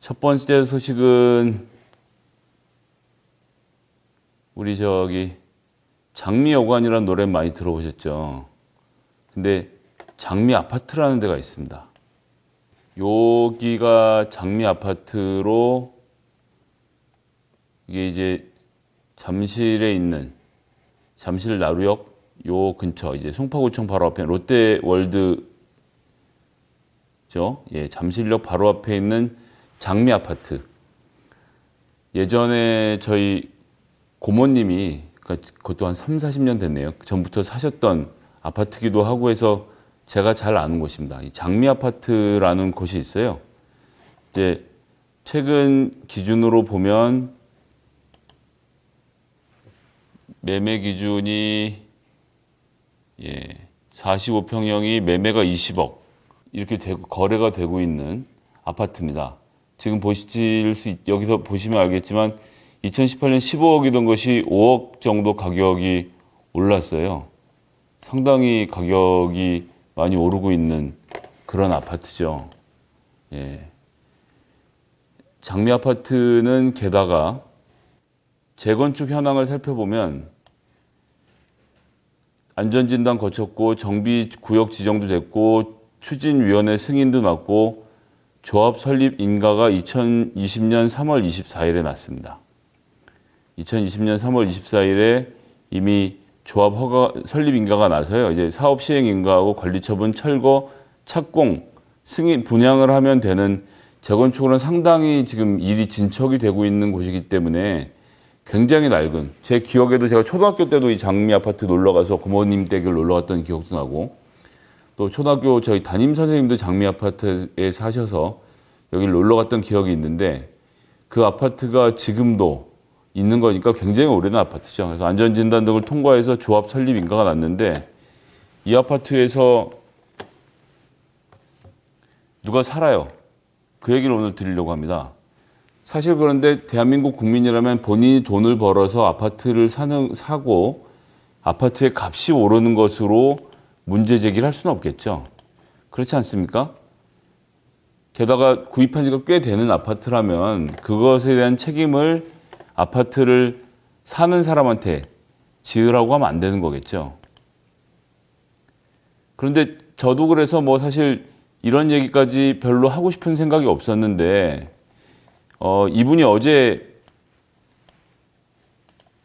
첫 번째 소식은 우리 저기 장미여관이라는 노래 많이 들어보셨죠? 근데 장미 아파트라는 데가 있습니다. 여기가 장미 아파트로 이게 이제 잠실에 있는 잠실 나루역 요 근처 이제 송파구청 바로 앞에 롯데월드 죠. 예, 잠실역 바로 앞에 있는 장미 아파트. 예전에 저희 고모님이 그러니까 그것도 한 3, 40년 됐네요. 전부터 사셨던 아파트기도 하고 해서 제가 잘 아는 곳입니다. 이 장미 아파트라는 곳이 있어요. 이제 최근 기준으로 보면 매매 기준이 예, 45평형이 매매가 20억 이렇게 되고 거래가 되고 있는 아파트입니다. 지금 보실 수 있- 여기서 보시면 알겠지만 2018년 15억이던 것이 5억 정도 가격이 올랐어요. 상당히 가격이 많이 오르고 있는 그런 아파트죠. 예. 장미 아파트는 게다가 재건축 현황을 살펴보면 안전진단 거쳤고 정비 구역 지정도 됐고 추진위원회 승인도 났고 조합 설립 인가가 2020년 3월 24일에 났습니다. 2020년 3월 24일에 이미 조합 허가 설립 인가가 나서요. 이제 사업 시행 인가하고 관리 처분 철거 착공 승인 분양을 하면 되는 재건축으로는 상당히 지금 일이 진척이 되고 있는 곳이기 때문에 굉장히 낡은 제 기억에도 제가 초등학교 때도 이 장미 아파트 놀러 가서 고모님 댁을 놀러 갔던 기억도 나고 또 초등학교 저희 담임 선생님도 장미 아파트에 사셔서 여기를 놀러 갔던 기억이 있는데 그 아파트가 지금도 있는 거니까 굉장히 오래된 아파트죠. 그래서 안전진단 등을 통과해서 조합 설립 인가가 났는데 이 아파트에서 누가 살아요. 그 얘기를 오늘 드리려고 합니다. 사실 그런데 대한민국 국민이라면 본인이 돈을 벌어서 아파트를 사는, 사고 아파트의 값이 오르는 것으로 문제 제기를 할 수는 없겠죠. 그렇지 않습니까? 게다가 구입한 지가 꽤 되는 아파트라면 그것에 대한 책임을 아파트를 사는 사람한테 지으라고 하면 안 되는 거겠죠. 그런데 저도 그래서 뭐 사실 이런 얘기까지 별로 하고 싶은 생각이 없었는데 어, 이분이 어제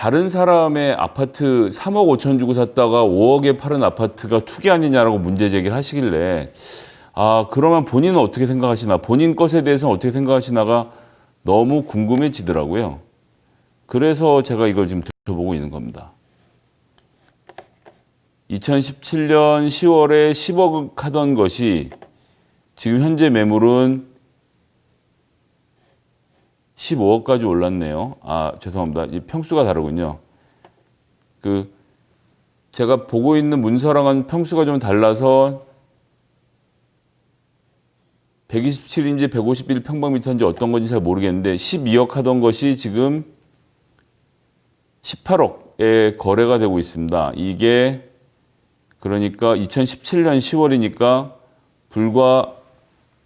다른 사람의 아파트 3억 5천 주고 샀다가 5억에 파는 아파트가 투기 아니냐라고 문제 제기를 하시길래 아 그러면 본인은 어떻게 생각하시나 본인 것에 대해서는 어떻게 생각하시나가 너무 궁금해지더라고요. 그래서 제가 이걸 지금 들어보고 있는 겁니다. 2017년 10월에 10억 하던 것이 지금 현재 매물은 15억까지 올랐네요. 아, 죄송합니다. 이 평수가 다르군요. 그 제가 보고 있는 문서랑은 평수가 좀 달라서 127인지 151평방미터인지 어떤 건지 잘 모르겠는데 12억 하던 것이 지금 18억에 거래가 되고 있습니다. 이게 그러니까 2017년 10월이니까 불과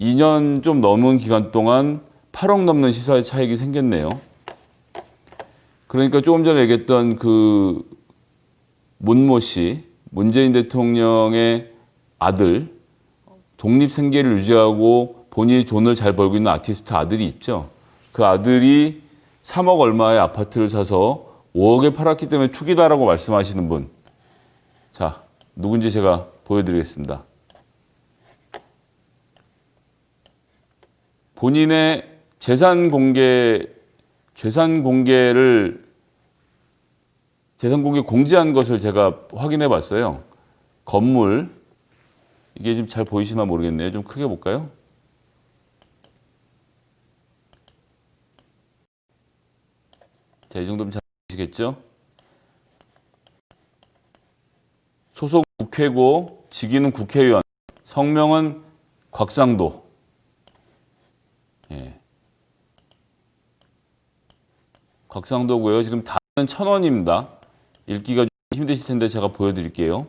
2년 좀 넘은 기간 동안 8억 넘는 시세 차익이 생겼네요. 그러니까 조금 전에 얘기했던 그 문모 씨, 문재인 대통령의 아들, 독립 생계를 유지하고 본인이 돈을 잘 벌고 있는 아티스트 아들이 있죠. 그 아들이 3억 얼마의 아파트를 사서 5억에 팔았기 때문에 투기다라고 말씀하시는 분. 자, 누군지 제가 보여드리겠습니다. 본인의 재산 공개, 재산 공개를, 재산 공개 공지한 것을 제가 확인해 봤어요. 건물, 이게 지금 잘 보이시나 모르겠네요. 좀 크게 볼까요? 자, 이 정도면 잘 보시겠죠? 소속 국회고, 직위는 국회의원, 성명은 곽상도. 예. 곽상도고요. 지금 다는 천 원입니다. 읽기가 좀 힘드실 텐데 제가 보여드릴게요.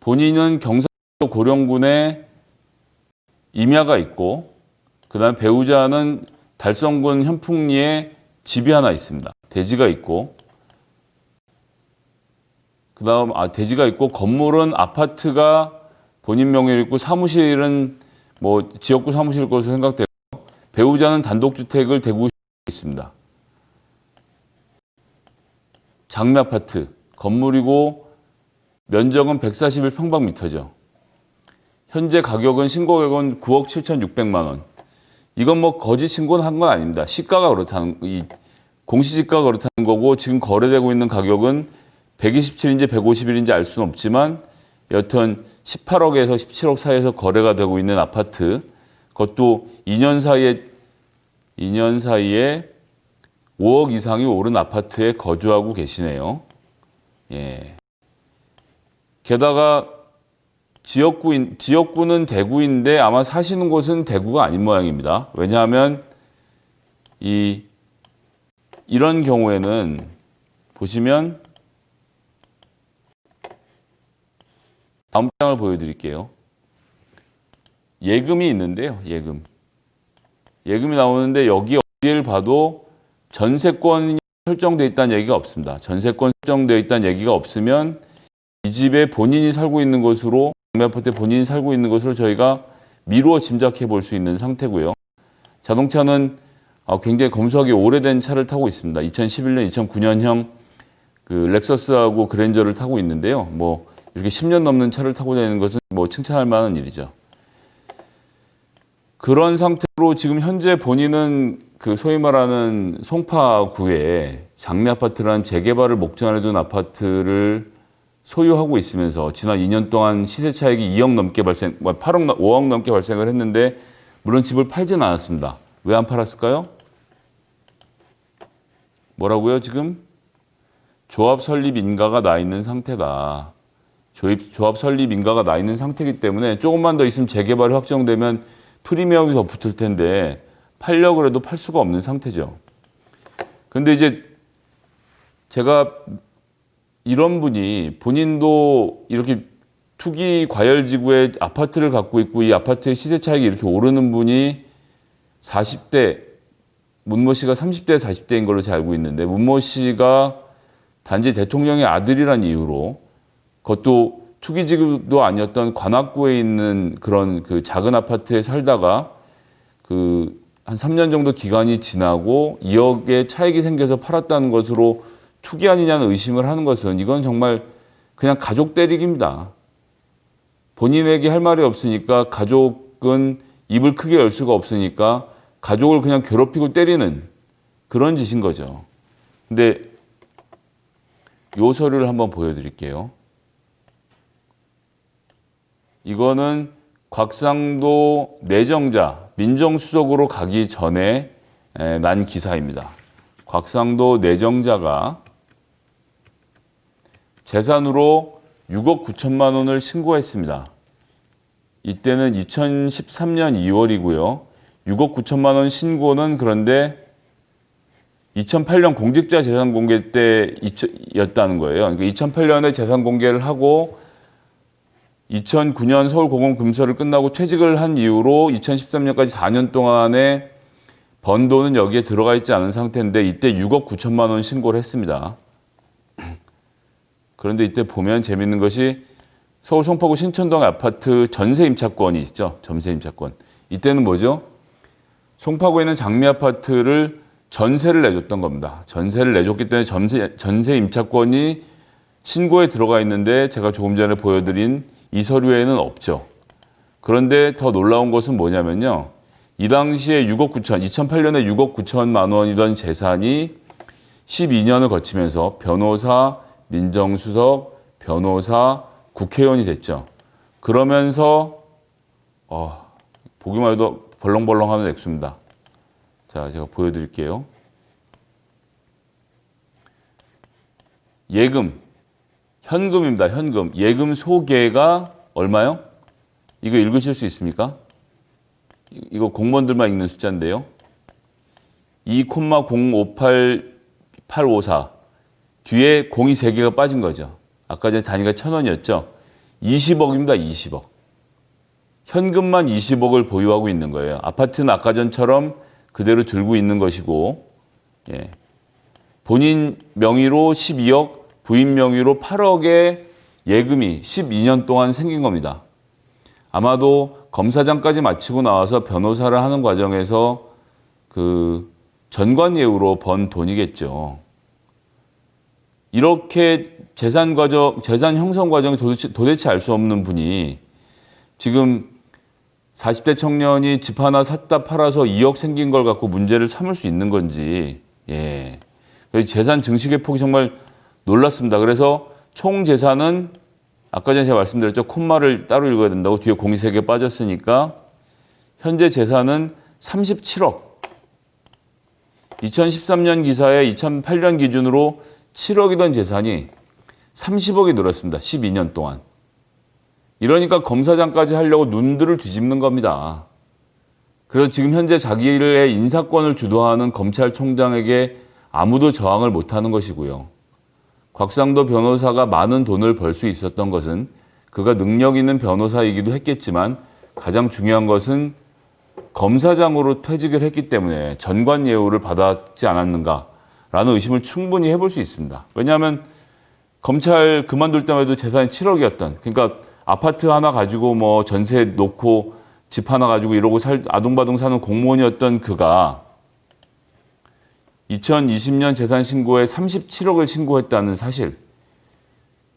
본인은 경상도 고령군에 임야가 있고 그다음 배우자는 달성군 현풍리에 집이 하나 있습니다. 대지가 있고 그다음 아 대지가 있고 건물은 아파트가 본인 명의로 있고 사무실은 뭐 지역구 사무실 것으로 생각되고 배우자는 단독주택을 대구에 있습니다. 장미 아파트 건물이고 면적은 141평방미터죠. 현재 가격은 신고 가격은 9억 7,600만 원. 이건 뭐 거짓 신고는 한 건 아닙니다. 시가가 그렇다는 이 공시지가가 그렇다는 거고 지금 거래되고 있는 가격은 127인지 150일인지 알 수는 없지만 여튼 18억에서 17억 사이에서 거래가 되고 있는 아파트 그것도 2년 사이에 2년 사이에 5억 이상이 오른 아파트에 거주하고 계시네요. 예. 게다가 지역구인, 지역구는 대구인데 아마 사시는 곳은 대구가 아닌 모양입니다. 왜냐하면 이, 이런 경우에는 보시면 다음 장을 보여드릴게요. 예금이 있는데요. 예금. 예금이 나오는데 여기 어디를 봐도 전세권이 설정되어 있다는 얘기가 없습니다. 전세권 설정되어 있다는 얘기가 없으면 이 집에 본인이 살고 있는 것으로 경매 아파트에 본인이 살고 있는 것으로 저희가 미루어 짐작해 볼 수 있는 상태고요. 자동차는 어, 굉장히 검소하게 오래된 차를 타고 있습니다. 2011년, 2009년형 그 렉서스하고 그랜저를 타고 있는데요. 뭐 이렇게 10년 넘는 차를 타고 다니는 것은 뭐 칭찬할 만한 일이죠. 그런 상태로 지금 현재 본인은 그 소위 말하는 송파구에 장미 아파트라는 재개발을 목전에 둔 아파트를 소유하고 있으면서 지난 2년 동안 시세 차익이 2억 넘게 발생, 8억, 5억 넘게 발생을 했는데 물론 집을 팔지는 않았습니다. 왜 안 팔았을까요? 뭐라고요, 지금? 조합 설립 인가가 나 있는 상태다. 조합, 조합 설립 인가가 나 있는 상태이기 때문에 조금만 더 있으면 재개발이 확정되면 프리미엄이 더 붙을 텐데 팔려고 해도 팔 수가 없는 상태죠. 근데 이제 제가 이런 분이 본인도 이렇게 투기 과열 지구에 아파트를 갖고 있고 이 아파트의 시세 차익이 이렇게 오르는 분이 40대 문모 씨가 30대 40대인 걸로 제가 알고 있는데 문모 씨가 단지 대통령의 아들이란 이유로 그것도 투기지구도 아니었던 관악구에 있는 그런 그 작은 아파트에 살다가 그 한 3년 정도 기간이 지나고 2억의 차익이 생겨서 팔았다는 것으로 투기 아니냐는 의심을 하는 것은 이건 정말 그냥 가족 때리기입니다. 본인에게 할 말이 없으니까 가족은 입을 크게 열 수가 없으니까 가족을 그냥 괴롭히고 때리는 그런 짓인 거죠. 근데 요 서류를 한번 보여드릴게요. 이거는 곽상도 내정자 민정수석으로 가기 전에 난 기사입니다. 곽상도 내정자가 재산으로 6억 9천만 원을 신고했습니다. 이때는 2013년 2월이고요. 6억 9천만 원 신고는 그런데 2008년 공직자 재산 공개 때였다는 거예요. 그러니까 2008년에 재산 공개를 하고 2009년 서울고공금서를 끝나고 퇴직을 한 이후로 2013년까지 4년 동안에 번 돈은 여기에 들어가 있지 않은 상태인데 이때 6억 9천만 원 신고를 했습니다. 그런데 이때 보면 재밌는 것이 서울 송파구 신천동 아파트 전세 임차권이 있죠. 전세 임차권. 이때는 뭐죠? 송파구에 있는 장미 아파트를 전세를 내줬던 겁니다. 전세를 내줬기 때문에 전세, 전세 임차권이 신고에 들어가 있는데 제가 조금 전에 보여드린 이 서류에는 없죠. 그런데 더 놀라운 것은 뭐냐면요. 이 당시에 6억 9천, 2008년에 6억 9천만 원이던 재산이 12년을 거치면서 변호사, 민정수석, 변호사, 국회의원이 됐죠. 그러면서 어, 보기만 해도 벌렁벌렁하는 액수입니다. 자, 제가 보여드릴게요. 예금, 현금입니다. 현금. 예금 소개가 얼마요? 이거 읽으실 수 있습니까? 이거 공무원들만 읽는 숫자인데요. 2,058854 뒤에 공이 3개가 빠진 거죠. 아까 전에 단위가 1,000원이었죠. 20억입니다. 20억. 현금만 20억을 보유하고 있는 거예요. 아파트는 아까 전처럼 그대로 들고 있는 것이고, 예. 본인 명의로 12억, 부인 명의로 8억의 예금이 12년 동안 생긴 겁니다. 아마도 검사장까지 마치고 나와서 변호사를 하는 과정에서 그 전관예우로 번 돈이겠죠. 이렇게 재산 과정, 재산 형성 과정이 도대체, 도대체 알 수 없는 분이 지금 40대 청년이 집 하나 샀다 팔아서 2억 생긴 걸 갖고 문제를 삼을 수 있는 건지, 예. 그래서 재산 증식의 폭이 정말 놀랐습니다. 그래서 총 재산은 아까 전에 제가 말씀드렸죠. 콤마를 따로 읽어야 된다고 뒤에 공이 3개 빠졌으니까 현재 재산은 37억. 2013년 기사에 2008년 기준으로 7억이던 재산이 30억이 늘었습니다. 12년 동안. 이러니까 검사장까지 하려고 눈들을 뒤집는 겁니다. 그래서 지금 현재 자기의 인사권을 주도하는 검찰총장에게 아무도 저항을 못하는 것이고요. 곽상도 변호사가 많은 돈을 벌 수 있었던 것은 그가 능력 있는 변호사이기도 했겠지만 가장 중요한 것은 검사장으로 퇴직을 했기 때문에 전관 예우를 받았지 않았는가라는 의심을 충분히 해볼 수 있습니다. 왜냐하면 검찰 그만둘 때만 해도 재산이 7억이었던 그러니까 아파트 하나 가지고 뭐 전세 놓고 집 하나 가지고 이러고 살 아둥바둥 사는 공무원이었던 그가 2020년 재산 신고에 37억을 신고했다는 사실.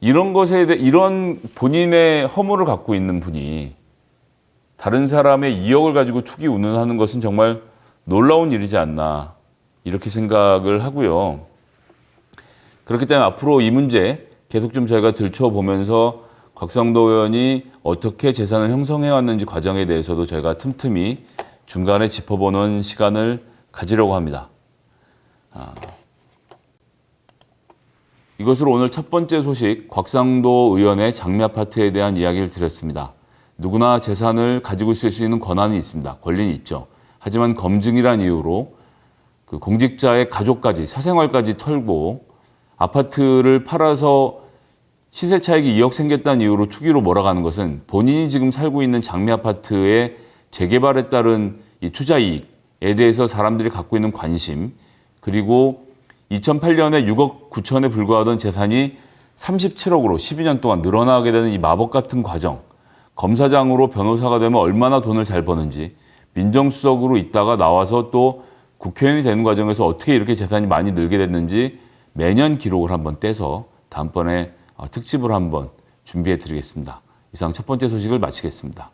이런 것에 대해 이런 본인의 허물을 갖고 있는 분이 다른 사람의 2억을 가지고 투기 운운하는 것은 정말 놀라운 일이지 않나 이렇게 생각을 하고요. 그렇기 때문에 앞으로 이 문제 계속 좀 저희가 들춰보면서 곽상도 의원이 어떻게 재산을 형성해 왔는지 과정에 대해서도 저희가 틈틈이 중간에 짚어보는 시간을 가지려고 합니다. 아. 이것으로 오늘 첫 번째 소식 곽상도 의원의 장미 아파트에 대한 이야기를 드렸습니다. 누구나 재산을 가지고 있을 수 있는 권한이 있습니다. 권리는 있죠. 하지만 검증이란 이유로 그 공직자의 가족까지 사생활까지 털고 아파트를 팔아서 시세 차익이 2억 생겼다는 이유로 투기로 몰아가는 것은 본인이 지금 살고 있는 장미 아파트의 재개발에 따른 이 투자 이익에 대해서 사람들이 갖고 있는 관심 그리고 2008년에 6억 9천에 불과하던 재산이 37억으로 12년 동안 늘어나게 되는 이 마법 같은 과정. 검사장으로 변호사가 되면 얼마나 돈을 잘 버는지, 민정수석으로 있다가 나와서 또 국회의원이 되는 과정에서 어떻게 이렇게 재산이 많이 늘게 됐는지 매년 기록을 한번 떼서 다음번에 어, 특집을 한번 준비해 드리겠습니다. 이상 첫 번째 소식을 마치겠습니다.